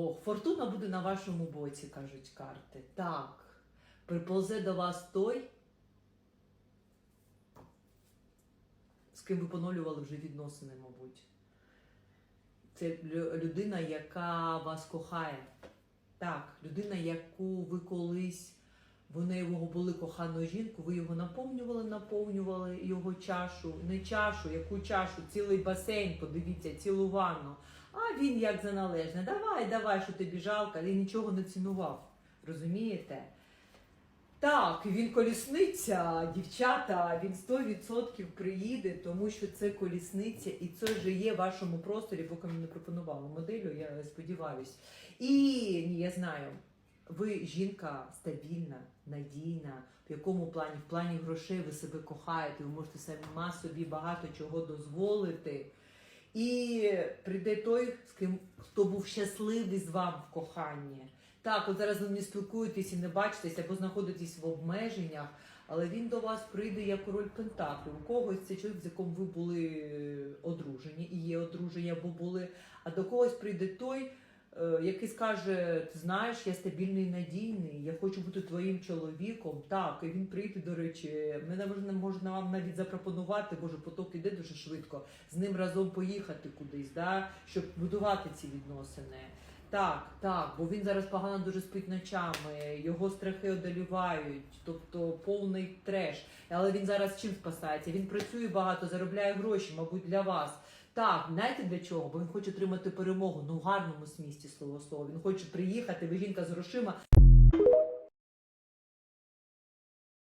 Ого, фортуна буде на вашому боці, кажуть карти. Так. Приповзе до вас той, з ким ви поновлювали вже відносини, мабуть. Це людина, яка вас кохає. Так, людина, яку ви колись, вони його були коханою жінкою, ви його наповнювали, наповнювали його чашу, не чашу, яку чашу, цілий басейн, подивіться, цілу ванну. А він як за належне. Давай, давай, що тобі жалко, але нічого не цінував. Розумієте? Так, він колісниця, дівчата, він 100% приїде, тому що це колісниця, і це вже є в вашому просторі, поки мені не пропонували моделю, я сподіваюсь. І ні, я знаю, ви жінка стабільна, надійна. В якому плані? В плані грошей ви себе кохаєте, ви можете сама собі багато чого дозволити. І прийде той, з ким хто був щасливий з вами в коханні. Так, от зараз ви не спілкуєтесь і не бачитесь або знаходитесь в обмеженнях, але він до вас прийде як король Пентаклів. У когось це чоловік, з яким ви були е, одружені і є одружені або були. А до когось прийде той, який скаже: Ти знаєш, я стабільний і надійний, я хочу бути твоїм чоловіком. Так, і він прийде, до речі, мене можна можна вам навіть запропонувати, боже, поток іде дуже швидко, з ним разом поїхати кудись, да, щоб будувати ці відносини. Так, так, бо він зараз погано дуже спить ночами, його страхи одолівають, тобто повний треш. Але він зараз чим спасається? Він працює багато, заробляє гроші, мабуть, для вас. Так, знаєте для чого? Бо він хоче отримати перемогу, ну в гарному смісті слово слово. Він хоче приїхати, ви жінка з грошима,